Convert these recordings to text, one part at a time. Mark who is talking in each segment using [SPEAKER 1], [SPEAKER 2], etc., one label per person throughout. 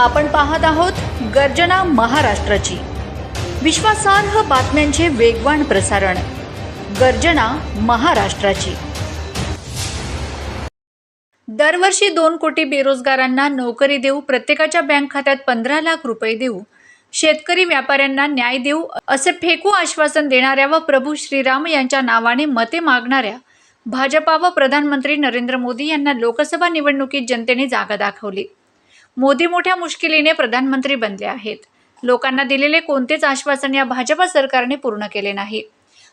[SPEAKER 1] आपण पाहत आहोत गर्जना महाराष्ट्राची. विश्वासार्ह बातम्यांचे वेगवान प्रसारण. गर्जना महाराष्ट्राची. दरवर्षी दोन कोटी बेरोजगारांना नोकरी देऊ प्रत्येकाच्या बँक खात्यात पंधरा लाख रुपये देऊ शेतकरी व्यापाऱ्यांना न्याय देऊ असे फेकू आश्वासन देणाऱ्या व प्रभू श्रीराम यांच्या नावाने मते मागणाऱ्या भाजपा व प्रधानमंत्री नरेंद्र मोदी यांना लोकसभा निवडणुकीत जनतेने जागा दाखवली. मोदी मोठ्या मुश्किलीने प्रधानमंत्री बनले आहेत. लोकांना दिलेले कोणतेच आश्वासन या भाजपा सरकारने पूर्ण केले नाही.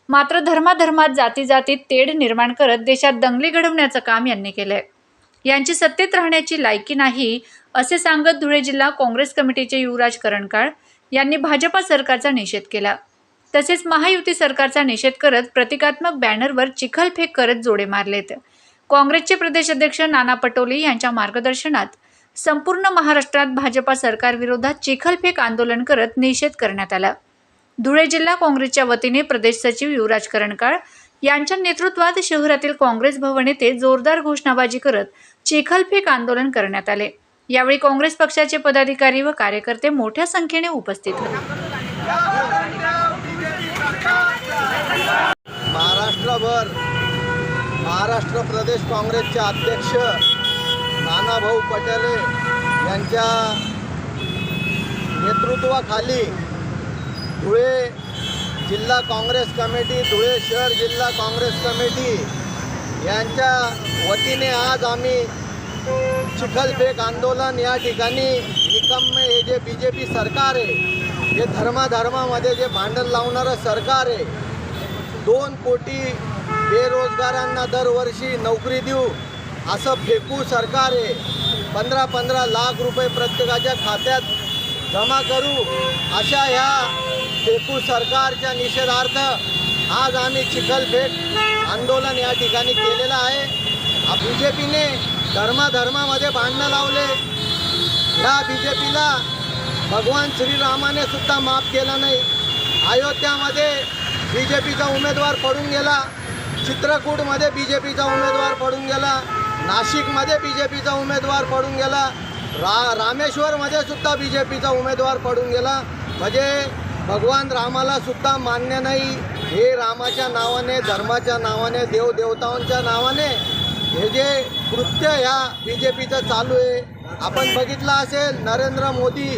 [SPEAKER 1] मात्र धर्माधर्मात जाती जातीत तेढ निर्माण करत देशात दंगली घडवण्याचं काम यांनी केलंय. यांची सत्तेत राहण्याची लायकी नाही असे सांगत धुळे जिल्हा काँग्रेस कमिटीचे युवराज करणकाळ यांनी भाजपा सरकारचा निषेध केला. तसेच महायुती सरकारचा निषेध करत प्रतिकात्मक बॅनरवर चिखलफेक करत जोडे मारलेत. काँग्रेसचे प्रदेश अध्यक्ष नाना पटोले यांच्या मार्गदर्शनात संपूर्ण महाराष्ट्रात भाजपा सरकारविरोधात चिखलफेक आंदोलन करत निषेध करण्यात आला. धुळे जिल्हा काँग्रेसच्या वतीने प्रदेश सचिव युवराज करणकाळ यांच्या नेतृत्वात शहरातील काँग्रेस भवन येथे जोरदार घोषणाबाजी करत चिखलफेक आंदोलन करण्यात आले. यावेळी काँग्रेस पक्षाचे पदाधिकारी व कार्यकर्ते मोठ्या संख्येने उपस्थित होते.
[SPEAKER 2] महाराष्ट्रभर महाराष्ट्र प्रदेश काँग्रेसचे अध्यक्ष पटेले यांच्या नेतृत्वाखाली धुळे जिल्हा काँग्रेस कमिटी धुळे शहर जिल्हा काँग्रेस कमिटी यांच्या वतीने आज आम्ही चिखलफेक आंदोलन या ठिकाणी निकम्मे हे जे बी जे पी सरकार आहे जे धर्माधर्मामध्ये जे भांडण लावणारं सरकार आहे दोन कोटी बेरोजगारांना दरवर्षी नोकरी देऊ असं फेकू सरकार आहे. पंधरा पंधरा लाख रुपये प्रत्येकाच्या खात्यात जमा करू अशा ह्या फेकू सरकारच्या निषेधार्थ आज आम्ही चिखलफेक आंदोलन या ठिकाणी केलेलं आहे. बी जे पीने धर्माधर्मामध्ये भांडणं लावले. या बी जे पीला भगवान श्रीरामाने सुद्धा माफ केला नाही. अयोध्यामध्ये बी जे पीचा उमेदवार पडून गेला. चित्रकूटमध्ये बी जे पीचा उमेदवार पडून गेला. नाशिकमध्ये बी जे पीचा उमेदवार पडून गेला. रा रामेश्वरमध्ये सुद्धा बी जे पीचा उमेदवार पडून गेला. म्हणजे भगवान रामाला सुद्धा मान्य नाही. हे रामाच्या नावाने धर्माच्या नावाने देवदेवतांच्या नावाने हे जे कृत्य ह्या बी जे पीचं चालू आहे. आपण बघितलं असेल नरेंद्र मोदी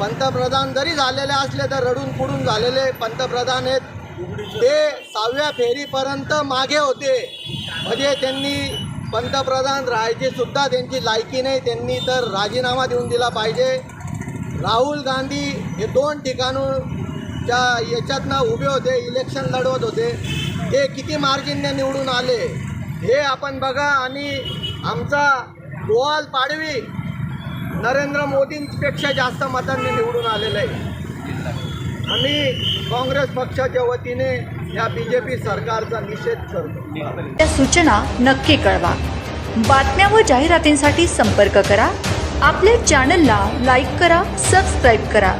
[SPEAKER 2] पंतप्रधान जरी झालेले असले तर रडून पुडून झालेले पंतप्रधान आहेत. ते सहाव्या फेरीपर्यंत मागे होते. म्हणजे त्यांनी पंतप्रधान राहायचीसुद्धा त्यांची लायकी नाही त्यांनी तर राजीनामा देऊन दिला पाहिजे. राहुल गांधी हे दोन ठिकाणच्या याच्यातनं उभे होते इलेक्शन लढवत होते. ते किती मार्जिनने निवडून आले हे आपण बघा. आणि आमचा गोवाल पाडवी नरेंद्र मोदींपेक्षा जास्त मतांनी निवडून आलेलं आहे. आम्ही काँग्रेस पक्षाच्या वतीने या बीजेपी सरकारचा निषेध करतो.
[SPEAKER 1] त्या सूचना नक्की कळवा. बातम्या व जाहिरातींसाठी संपर्क करा. आपल्या चॅनलला लाईक करा सबस्क्राईब करा.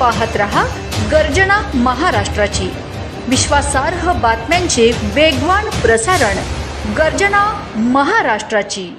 [SPEAKER 1] पाहत रहा गर्जना महाराष्ट्राची. विश्वासार्ह बातम्यांचे वेगवान प्रसारण गर्जना महाराष्ट्राची.